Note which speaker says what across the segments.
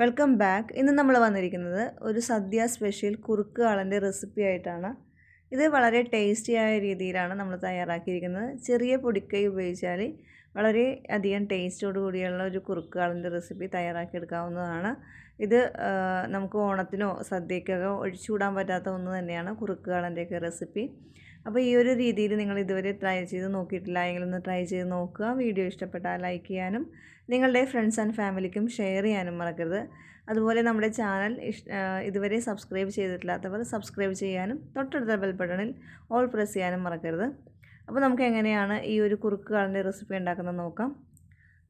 Speaker 1: Welcome back. ഇന്ന് നമ്മൾ വന്നിരിക്കുന്നത് ഒരു സദ്യ സ്പെഷ്യൽ കുറുക്ക് ആളന്റെ റെസിപ്പി ആയിട്ടാണ്. ഇത് വളരെ ടേസ്റ്റിയായ രീതിയിലാണ് നമ്മൾ തയ്യാറാക്കിയിരിക്കുന്നത്. ചെറിയ പൊടിക്കൈ ഉപയോഗിച്ചാൽ വളരെ അധികം ടേസ്റ്റോട് കൂടിയുള്ള ഒരു കുറുക്ക് ആളന്റെ റെസിപ്പി തയ്യാറാക്കിയെടുക്കാവുന്നതാണ്. ഇത് നമുക്ക് ഓണത്തിനോ സദ്യക്കൊക്കെ ഒഴിച്ചുകൂടാൻ പറ്റാത്ത ഒന്ന് തന്നെയാണ് കുറുക്ക് ആളന്റെയൊക്കെ റെസിപ്പി. അപ്പോൾ ഈ ഒരു രീതിയിൽ നിങ്ങൾ ഇതുവരെ ട്രൈ ചെയ്ത് നോക്കിയിട്ടില്ല എങ്കിൽ ഒന്ന് ട്രൈ ചെയ്ത് നോക്കുക. വീഡിയോ ഇഷ്ടപ്പെട്ടാൽ ലൈക്ക് ചെയ്യാനും നിങ്ങളുടെ ഫ്രണ്ട്സ് ആൻഡ് ഫാമിലിക്കും ഷെയർ ചെയ്യാനും മറക്കരുത്. അതുപോലെ നമ്മുടെ ചാനൽ ഇതുവരെ സബ്സ്ക്രൈബ് ചെയ്തിട്ടില്ലാത്തവർ സബ്സ്ക്രൈബ് ചെയ്യാനും തൊട്ടടുത്ത ബെൽ ബട്ടണിൽ ഓൾ പ്രസ് ചെയ്യാനും മറക്കരുത്. അപ്പോൾ നമുക്ക് എങ്ങനെയാണ് ഈ ഒരു കുറുക്ക് കാളിന്റെ റെസിപ്പി ഉണ്ടാക്കുന്നത് നോക്കാം.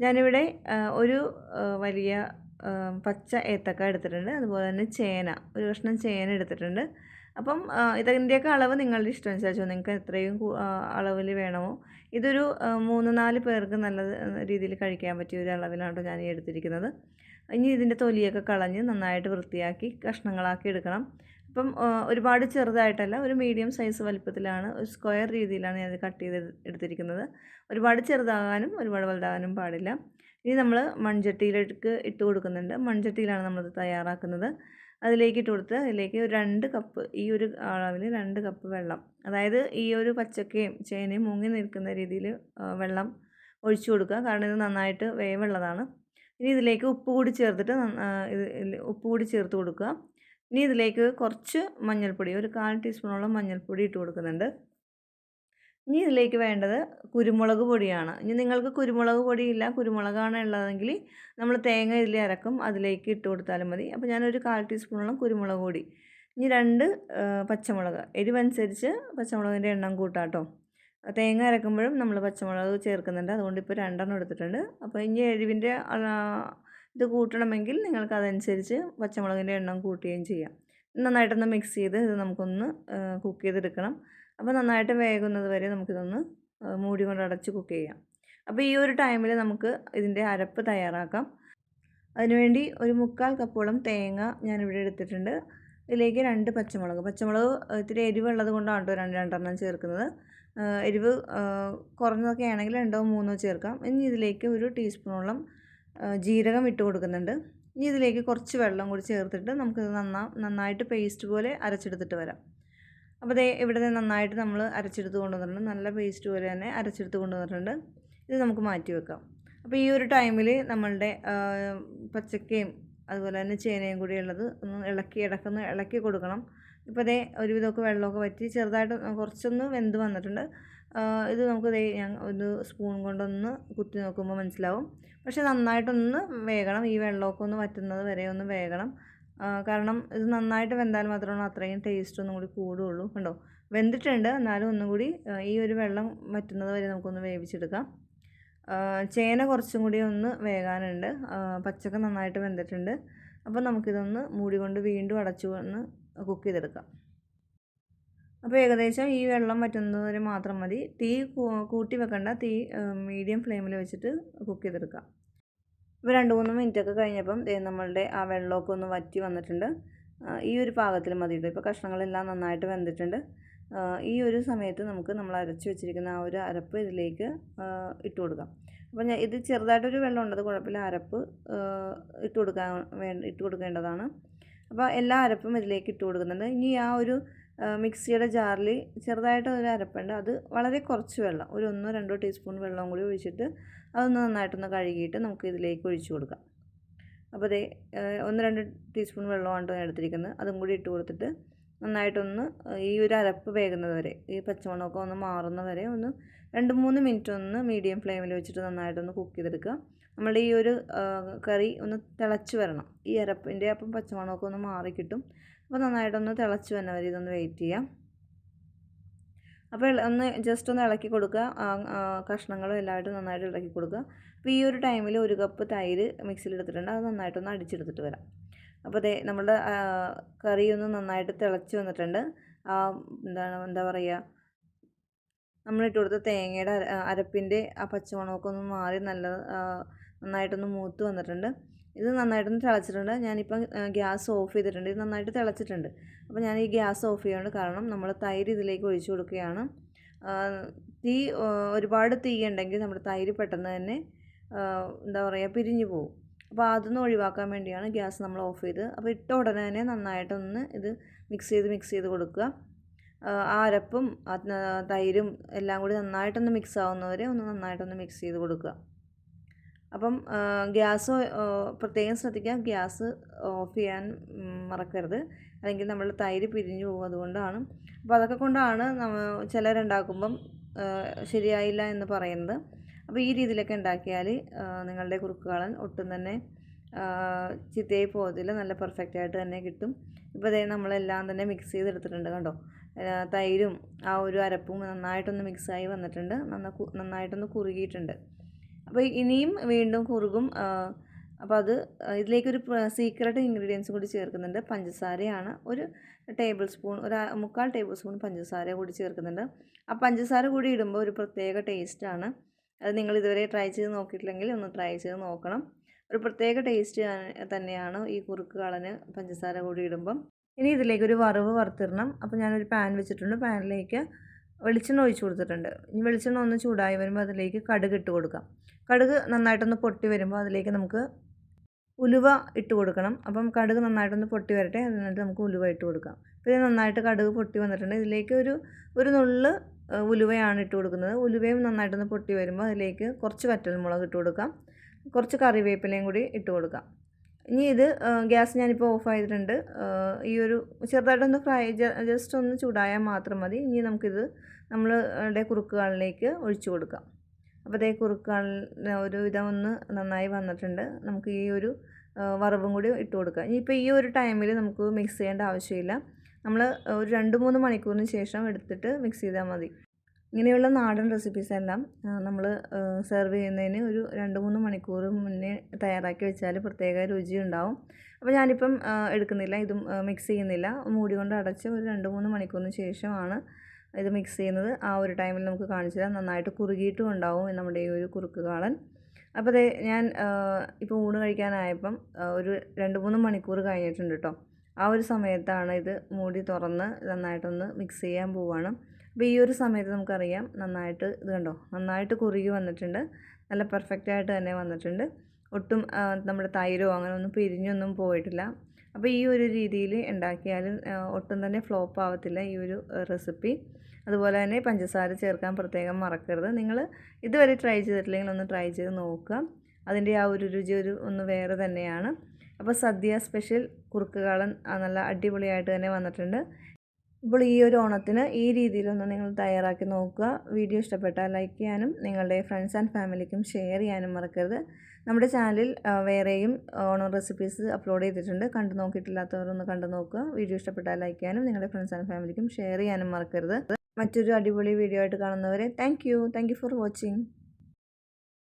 Speaker 1: ഞാനിവിടെ ഒരു വലിയ പച്ച ഏത്തക്ക എടുത്തിട്ടുണ്ട്. അതുപോലെ തന്നെ ചേന ഒരു കഷ്ണം ചേന എടുത്തിട്ടുണ്ട്. അപ്പം ഇതിന്റെയൊക്കെ അളവ് നിങ്ങളുടെ ഇഷ്ടം അനുസരിച്ചോ നിങ്ങൾക്ക് എത്രയും അളവിൽ വേണമോ? ഇതൊരു മൂന്ന് നാല് പേർക്ക് നല്ല രീതിയിൽ കഴിക്കാൻ പറ്റിയ ഒരു അളവിലാണ് ഞാൻ ഈ എടുത്തിരിക്കുന്നത്. ഇനി ഇതിന്റെ തൊലിയൊക്കെ കളഞ്ഞ് നന്നായിട്ട് വൃത്തിയാക്കി കഷ്ണങ്ങളാക്കി എടുക്കണം. അപ്പം ഒരുപാട് ചെറുതായിട്ടല്ല ഒരു മീഡിയം സൈസ് വലിപ്പത്തിലാണ് ഒരു സ്ക്വയർ രീതിയിലാണ് ഞാൻ കട്ട് ചെയ്ത് എടുത്തിരിക്കുന്നത്. ഒരുപാട് ചെറുതാകാനും ഒരുപാട് വലുതാകാനും പാടില്ല. ഇനി നമ്മൾ മൺചട്ടിയിലേക്ക് ഇട്ട് കൊടുക്കുന്നുണ്ട്. മൺചട്ടിയിലാണ് നമ്മളത് തയ്യാറാക്കുന്നത്. അതിലേക്ക് ഇട്ട് കൊടുത്ത് അതിലേക്ക് ഒരു രണ്ട് കപ്പ് ഈ ഒരു അളവിൽ രണ്ട് കപ്പ് വെള്ളം അതായത് ഈ ഒരു പച്ചക്കയും ചേനയും മുങ്ങി നിൽക്കുന്ന രീതിയിൽ വെള്ളം ഒഴിച്ചു കൊടുക്കുക. കാരണം ഇത് നന്നായിട്ട് വേവുള്ളതാണ്. ഇനി ഇതിലേക്ക് ഉപ്പ് കൂടി ചേർത്തിട്ട് ഉപ്പ് കൂടി ചേർത്ത് കൊടുക്കുക. ഇനി ഇതിലേക്ക് കുറച്ച് മഞ്ഞൾപ്പൊടി ഒരു കാൽ ടീസ്പൂണോളം മഞ്ഞൾപ്പൊടി ഇട്ട് കൊടുക്കുന്നുണ്ട്. ഇനി ഇതിലേക്ക് വേണ്ടത് കുരുമുളക് പൊടിയാണ്. ഇനി നിങ്ങൾക്ക് കുരുമുളക് പൊടിയില്ല കുരുമുളകാണ് ഉള്ളതെങ്കിൽ നമ്മൾ തേങ്ങ ഇതിൽ ഇറക്കും അതിലേക്ക് ഇട്ട് കൊടുത്താലും മതി. അപ്പോൾ ഞാനൊരു കാൽ ടീസ്പൂണോളം കുരുമുളക് പൊടി. ഇനി രണ്ട് പച്ചമുളക്. എരിവനുസരിച്ച് പച്ചമുളകിന്റെ എണ്ണം കൂട്ടാട്ടോ തേങ്ങ അരക്കുമ്പോഴും നമ്മൾ പച്ചമുളക് ചേർക്കുന്നുണ്ട്. അതുകൊണ്ട് ഇപ്പോൾ രണ്ടെണ്ണം എടുത്തിട്ടുണ്ട്. അപ്പോൾ ഇനി എരിവിന്റെ ഇത് കൂട്ടണമെങ്കിൽ നിങ്ങൾക്ക് അതനുസരിച്ച് പച്ചമുളകിന്റെ എണ്ണം കൂട്ടുകയും ചെയ്യാം. നന്നായിട്ടൊന്ന് മിക്സ് ചെയ്ത് ഇത് നമുക്കൊന്ന് കുക്ക് ചെയ്തെടുക്കണം. അപ്പോൾ നന്നായിട്ട് വേകുന്നത് വരെ നമുക്കിതൊന്ന് മൂടി കൊണ്ട് അടച്ച് കുക്ക് ചെയ്യാം. അപ്പോൾ ഈ ഒരു ടൈമിൽ നമുക്ക് ഇതിന്റെ അരപ്പ് തയ്യാറാക്കാം. അതിനുവേണ്ടി ഒരു മുക്കാൽ കപ്പോളം തേങ്ങ ഞാനിവിടെ എടുത്തിട്ടുണ്ട്. ഇതിലേക്ക് രണ്ട് പച്ചമുളക്. പച്ചമുളക് ഇത്തിരി എരിവുള്ളത് കൊണ്ടാണ് കേട്ടോ രണ്ട് രണ്ടെണ്ണം ചേർക്കുന്നത്. എരിവ് കുറഞ്ഞതൊക്കെ ആണെങ്കിൽ രണ്ടോ മൂന്നോ ചേർക്കാം. ഇനി ഇതിലേക്ക് ഒരു ടീസ്പൂണോളം ജീരകം ഇട്ട് കൊടുക്കുന്നുണ്ട്. ഇനി ഇതിലേക്ക് കുറച്ച് വെള്ളം കൂടി ചേർത്തിട്ട് നമുക്കിത് നന്നാ നന്നായിട്ട് പേസ്റ്റ് പോലെ അരച്ചെടുത്തിട്ട് വരാം. അപ്പോൾ ദേ ഇവിടെ നന്നായിട്ട് നമ്മൾ അരച്ചെടുത്ത് കൊണ്ടുവന്നിട്ടുണ്ട്. നല്ല പേസ്റ്റ് പോലെ തന്നെ അരച്ചെടുത്ത് കൊണ്ടുവന്നിട്ടുണ്ട്. ഇത് നമുക്ക് മാറ്റി വെക്കാം. അപ്പോൾ ഈ ഒരു ടൈമിൽ നമ്മളുടെ പച്ചക്കയും അതുപോലെ തന്നെ ചേനയും കൂടി ഉള്ളത് ഒന്ന് ഇളക്കി ഇടക്കൊന്ന് ഇളക്കി കൊടുക്കണം. ഇപ്പോൾ ദേ ഒരുവിധമൊക്കെ വെള്ളമൊക്കെ വറ്റി ചെറുതായിട്ട് കുറച്ചൊന്ന് വെന്ത് വന്നിട്ടുണ്ട്. ഇത് നമുക്ക് ദേ ഞാൻ ഒരു സ്പൂൺ കൊണ്ടൊന്ന് കുത്തി നോക്കുമ്പോൾ മനസ്സിലാവും. പക്ഷേ നന്നായിട്ടൊന്ന് വേകണം. ഈ വെള്ളമൊക്കെ ഒന്ന് വറ്റുന്നത് വരെ ഒന്ന് വേകണം. കാരണം ഇത് നന്നായിട്ട് വെന്താൽ മാത്രമാണ് അത്രയും ടേസ്റ്റ് ഒന്നും കൂടി കൂടുകയുള്ളൂ കണ്ടോ? വെന്തിട്ടുണ്ട്. എന്നാലും ഒന്നും കൂടി ഈ ഒരു വെള്ളം വറ്റുന്നത് വരെ നമുക്കൊന്ന് വേവിച്ചെടുക്കാം. ചേന കുറച്ചും കൂടി ഒന്ന് വേകാനുണ്ട്. പച്ചക്ക നന്നായിട്ട് വെന്തിട്ടുണ്ട്. അപ്പോൾ നമുക്കിതൊന്ന് മൂടി കൊണ്ട് വീണ്ടും അടച്ചു ഒന്ന് കുക്ക് ചെയ്തെടുക്കാം. അപ്പോൾ ഏകദേശം ഈ വെള്ളം വറ്റുന്നത് വരെ മാത്രം മതി. തീ കൂട്ടി വെക്കണ്ട. തീ മീഡിയം ഫ്ലെയിമിൽ വെച്ചിട്ട് കുക്ക് ചെയ്തെടുക്കാം. ഇപ്പോൾ രണ്ട് മൂന്ന് മിനിറ്റൊക്കെ കഴിഞ്ഞപ്പം നമ്മളുടെ ആ വെള്ളമൊക്കെ ഒന്ന് വറ്റി വന്നിട്ടുണ്ട്. ഈ ഒരു പാകത്തിൽ മതിയിട്ട് ഇപ്പോൾ കഷ്ണങ്ങളെല്ലാം നന്നായിട്ട് വെന്തിട്ടുണ്ട്. ഈ ഒരു സമയത്ത് നമുക്ക് നമ്മൾ അരച്ച് വെച്ചിരിക്കുന്ന ആ ഒരു അരപ്പ് ഇതിലേക്ക് ഇട്ട് കൊടുക്കാം. അപ്പോൾ ഞാൻ ഇത് ചെറുതായിട്ടൊരു വെള്ളം ഉണ്ടത് കുഴപ്പമില്ല. അരപ്പ് ഇട്ട് കൊടുക്കാൻ വേണ്ട ഇട്ട് കൊടുക്കേണ്ടതാണ്. അപ്പോൾ എല്ലാ അരപ്പും ഇതിലേക്ക് ഇട്ട് കൊടുക്കുന്നുണ്ട്. ഇനി ആ ഒരു മിക്സിയുടെ ജാറിൽ ചെറുതായിട്ട് ഒരു അരപ്പുണ്ട്. അത് വളരെ കുറച്ച് വെള്ളം ഒരു ഒന്നോ രണ്ടോ ടീസ്പൂൺ വെള്ളം കൂടി ഒഴിച്ചിട്ട് അതൊന്ന് നന്നായിട്ടൊന്ന് കഴുകിയിട്ട് നമുക്ക് ഇതിലേക്ക് ഒഴിച്ചു കൊടുക്കാം. അപ്പോൾ അതേ ഒന്ന് രണ്ട് ടീസ്പൂൺ വെള്ളമാണ് ഞാൻ എടുത്തിരിക്കുന്നത്. അതും കൂടി ഇട്ട് കൊടുത്തിട്ട് നന്നായിട്ടൊന്ന് ഈ ഒരു അരപ്പ് വേകുന്നത് വരെ ഈ പച്ചമുളകൊക്കെ ഒന്ന് മാറുന്ന വരെ ഒന്ന് രണ്ട് മൂന്ന് മിനിറ്റ് ഒന്ന് മീഡിയം ഫ്ലെയിമിൽ വെച്ചിട്ട് നന്നായിട്ടൊന്ന് കുക്ക് ചെയ്തെടുക്കുക. നമ്മുടെ ഈ ഒരു കറി ഒന്ന് തിളച്ച് വരണം. ഈ അരപ്പിന്റെ അപ്പം പച്ചമുളകൊക്കെ ഒന്ന് മാറി കിട്ടും അപ്പോൾ നന്നായിട്ടൊന്ന് തിളച്ച് വന്ന വരെ ഇതൊന്ന് വെയിറ്റ് ചെയ്യാം. അപ്പോൾ ഒന്ന് ജസ്റ്റ് ഒന്ന് ഇളക്കി കൊടുക്കുക. കഷ്ണങ്ങളും എല്ലായിട്ടും നന്നായിട്ട് ഇളക്കി കൊടുക്കുക. അപ്പോൾ ഈ ഒരു ടൈമിൽ ഒരു കപ്പ് തൈര് മിക്സിയിൽ എടുത്തിട്ടുണ്ട്. അത് നന്നായിട്ടൊന്ന് അടിച്ചെടുത്തിട്ട് വരാം. അപ്പോൾ അതെ നമ്മുടെ കറി ഒന്ന് നന്നായിട്ട് തിളച്ച് വന്നിട്ടുണ്ട്. എന്താണ് എന്താ പറയുക നമ്മളിട്ട് കൊടുത്ത തേങ്ങയുടെ അരപ്പിന്റെ ആ പച്ചമണമൊക്കെ ഒന്ന് മാറി നല്ല നന്നായിട്ടൊന്ന് മൂത്ത് വന്നിട്ടുണ്ട്. ഇത് നന്നായിട്ടൊന്ന് തിളച്ചിട്ടുണ്ട്. ഞാനിപ്പം ഗ്യാസ് ഓഫ് ചെയ്തിട്ടുണ്ട്. ഇത് നന്നായിട്ട് തിളച്ചിട്ടുണ്ട്. അപ്പോൾ ഞാൻ ഈ ഗ്യാസ് ഓഫ് ചെയ്യാണ്ട് കാരണം നമ്മൾ തൈര് ഇതിലേക്ക് ഒഴിച്ചു കൊടുക്കുകയാണ്. തീ ഒരുപാട് തീ ഉണ്ടെങ്കിൽ നമ്മുടെ തൈര് പെട്ടെന്ന് തന്നെ എന്താ പറയുക പിരിഞ്ഞു പോകും. അപ്പോൾ അതൊന്നും ഒഴിവാക്കാൻ വേണ്ടിയാണ് ഗ്യാസ് നമ്മൾ ഓഫ് ചെയ്ത്. അപ്പോൾ ഇട്ട ഉടനെ തന്നെ നന്നായിട്ടൊന്ന് ഇത് മിക്സ് ചെയ്ത് മിക്സ് ചെയ്ത് കൊടുക്കുക. ആ അരപ്പും തൈരും എല്ലാം കൂടി നന്നായിട്ടൊന്ന് മിക്സ് ആവുന്നവരെ ഒന്ന് നന്നായിട്ടൊന്ന് മിക്സ് ചെയ്ത് കൊടുക്കുക. അപ്പം ഗ്യാസ് പ്രത്യേകം ശ്രദ്ധിക്കുക. ഗ്യാസ് ഓഫ് ചെയ്യാൻ മറക്കരുത്. അല്ലെങ്കിൽ നമ്മൾ തൈര് പിരിഞ്ഞു പോകും അതുകൊണ്ടാണ്. അപ്പോൾ അതൊക്കെ കൊണ്ടാണ് ചിലരുണ്ടാക്കുമ്പം ശരിയായില്ല എന്ന് പറയുന്നത്. അപ്പോൾ ഈ രീതിയിലൊക്കെ ഉണ്ടാക്കിയാൽ നിങ്ങളുടെ കുറുക്കുകാളൻ ഒട്ടും തന്നെ ചിത്തയായി പോകത്തില്ല. നല്ല പെർഫെക്റ്റ് ആയിട്ട് തന്നെ കിട്ടും. ഇപ്പോൾ അതേ നമ്മളെല്ലാം തന്നെ മിക്സ് ചെയ്തെടുത്തിട്ടുണ്ട് കണ്ടോ? തൈരും ആ ഒരു അരപ്പും നന്നായിട്ടൊന്ന് മിക്സായി വന്നിട്ടുണ്ട്. നന്ന നന്നായിട്ടൊന്ന് കുറുകിയിട്ടുണ്ട്. അപ്പോൾ ഇനിയും വീണ്ടും കുറുകും അപ്പോൾ അത് ഇതിലേക്കൊരു സീക്രട്ട് ഇൻഗ്രീഡിയൻസ് കൂടി ചേർക്കുന്നുണ്ട്. പഞ്ചസാരയാണ് ഒരു ടേബിൾ സ്പൂൺ ഒരു മുക്കാൽ ടേബിൾ സ്പൂൺ പഞ്ചസാര കൂടി ചേർക്കുന്നുണ്ട്. ആ പഞ്ചസാര കൂടി ഇടുമ്പോൾ ഒരു പ്രത്യേക ടേസ്റ്റാണ് അത് നിങ്ങൾ ഇതുവരെ ട്രൈ ചെയ്ത് നോക്കിയിട്ടില്ലെങ്കിൽ ഒന്ന് ട്രൈ ചെയ്ത് നോക്കണം. ഒരു പ്രത്യേക ടേസ്റ്റ് തന്നെയാണ് ഈ കുറുക്ക് കളന് പഞ്ചസാര കൂടി ഇടുമ്പം. ഇനി ഇതിലേക്ക് ഒരു വറവ് വറുത്തിടണം. അപ്പോൾ ഞാനൊരു പാൻ വെച്ചിട്ടുണ്ട്. പാനിലേക്ക് വെളിച്ചെണ്ണ ഒഴിച്ചു കൊടുത്തിട്ടുണ്ട്. ഇനി വെളിച്ചെണ്ണ ഒന്ന് ചൂടായി വരുമ്പോൾ അതിലേക്ക് കടുക് ഇട്ട് കൊടുക്കാം. കടുക് നന്നായിട്ടൊന്ന് പൊട്ടി വരുമ്പോൾ അതിലേക്ക് നമുക്ക് ഉലുവ ഇട്ട് കൊടുക്കണം. അപ്പം കടുക് നന്നായിട്ടൊന്ന് പൊട്ടി വരട്ടെ അതിനകത്ത് നമുക്ക് ഉലുവ ഇട്ട് കൊടുക്കാം. പിന്നെ നന്നായിട്ട് കടുക് പൊട്ടി വന്നിട്ടുണ്ട്. ഇതിലേക്ക് ഒരു ഒരു നുള്ള് ഉലുവയാണ് ഇട്ട് കൊടുക്കുന്നത്. ഉലുവയും നന്നായിട്ടൊന്ന് പൊട്ടി വരുമ്പോൾ അതിലേക്ക് കുറച്ച് വറ്റൽമുളക് ഇട്ട് കൊടുക്കാം. കുറച്ച് കറിവേപ്പിലയും കൂടി ഇട്ട് കൊടുക്കാം. ഇനി ഇത് ഗ്യാസ് ഞാനിപ്പോൾ ഓഫ് ചെയ്തിട്ടുണ്ട് ഈ ഒരു ചെറുതായിട്ടൊന്ന് ഫ്രൈ ജസ്റ്റ് ഒന്ന് ചൂടായാൽ മാത്രം മതി. ഇനി നമുക്കിത് നമ്മളുടെ കുറുക്കുകളിലേക്ക് ഒഴിച്ചു കൊടുക്കാം. അപ്പോൾ അതേ കുറുക്കുകൾ ഒരു വിധം ഒന്ന് നന്നായി വന്നിട്ടുണ്ട്. നമുക്ക് ഈ ഒരു വറവും കൂടി ഇട്ട് കൊടുക്കാം. ഇനിയിപ്പോൾ ഈ ഒരു ടൈമിൽ നമുക്ക് മിക്സ് ചെയ്യേണ്ട ആവശ്യമില്ല. നമ്മൾ ഒരു രണ്ട് മൂന്ന് മണിക്കൂറിന് ശേഷം എടുത്തിട്ട് മിക്സ് ചെയ്താൽ മതി. ഇങ്ങനെയുള്ള നാടൻ റെസിപ്പീസ് എല്ലാം നമ്മൾ സെർവ് ചെയ്യുന്നതിന് ഒരു രണ്ട് മൂന്ന് മണിക്കൂർ മുന്നേ തയ്യാറാക്കി വെച്ചാൽ പ്രത്യേക രുചി ഉണ്ടാവും അപ്പോൾ ഞാനിപ്പം എടുക്കുന്നില്ല ഇതും മിക്സ് ചെയ്യുന്നില്ല. മൂടി കൊണ്ട് അടച്ച് ഒരു രണ്ട് മൂന്ന് മണിക്കൂറിന് ശേഷമാണ് ഇത് മിക്സ് ചെയ്യുന്നത്. ആ ഒരു ടൈമിൽ നമുക്ക് കാണിച്ചു തരാം. നന്നായിട്ട് കുറുകിയിട്ടും ഉണ്ടാവും നമ്മുടെ ഈ ഒരു കുറുക്ക് കാളൻ. അപ്പോൾ അതെ ഞാൻ ഇപ്പോൾ ഊണ് കഴിക്കാനായപ്പം ഒരു രണ്ട് മൂന്ന് മണിക്കൂർ കഴിഞ്ഞിട്ടുണ്ട് കേട്ടോ ആ ഒരു സമയത്താണ് ഇത് മൂടി തുറന്ന് നന്നായിട്ടൊന്ന് മിക്സ് ചെയ്യാൻ പോവുകയാണ് അപ്പോൾ ഈ ഒരു സമയത്ത് നമുക്കറിയാം നന്നായിട്ട് ഇത് കണ്ടോ? നന്നായിട്ട് കുറുകി വന്നിട്ടുണ്ട്. നല്ല പെർഫെക്റ്റ് ആയിട്ട് തന്നെ വന്നിട്ടുണ്ട്. ഒട്ടും നമ്മുടെ തൈരോ അങ്ങനെ ഒന്നും പിരിഞ്ഞൊന്നും പോയിട്ടില്ല. അപ്പോൾ ഈ ഒരു രീതിയിൽ ഉണ്ടാക്കിയാൽ ഒട്ടും തന്നെ ഫ്ലോപ്പ് ആവത്തില്ല ഈ ഒരു റെസിപ്പി അതുപോലെ തന്നെ പഞ്ചസാര ചേർക്കാൻ പ്രത്യേകം മറക്കരുത്. നിങ്ങൾ ഇതുവരെ ട്രൈ ചെയ്തിട്ടില്ലെങ്കിൽ ഒന്ന് ട്രൈ ചെയ്ത് നോക്കുക. അതിന്റെ ആ ഒരു രുചി ഒരു ഒന്ന് വേറെ തന്നെയാണ്. അപ്പോൾ സദ്യ സ്പെഷ്യൽ കുറുക്കുകാളൻ നല്ല അടിപൊളിയായിട്ട് തന്നെ വന്നിട്ടുണ്ട്. ഇപ്പോൾ ഈ ഒരു ഓണത്തിന് ഈ രീതിയിലൊന്ന് നിങ്ങൾ തയ്യാറാക്കി നോക്കുക. വീഡിയോ ഇഷ്ടപ്പെട്ടാൽ ലൈക്ക് ചെയ്യാനും നിങ്ങളുടെ ഫ്രണ്ട്സ് ആൻഡ് ഫാമിലിക്കും ഷെയർ ചെയ്യാനും മറക്കരുത്. നമ്മുടെ ചാനലിൽ വേറെയും ഓണം റെസിപ്പീസ് അപ്ലോഡ് ചെയ്തിട്ടുണ്ട്. കണ്ടു നോക്കിയിട്ടില്ലാത്തവരൊന്ന് കണ്ടു നോക്കുക. വീഡിയോ ഇഷ്ടപ്പെട്ടാൽ ലൈക്ക് ചെയ്യാനും നിങ്ങളുടെ ഫ്രണ്ട്സ് ആൻഡ് ഫാമിലിക്കും ഷെയർ ചെയ്യാനും മറക്കരുത്. മറ്റൊരു അടിപൊളി വീഡിയോ ആയിട്ട് കാണുന്നവരെ thank you. Thank you for watching.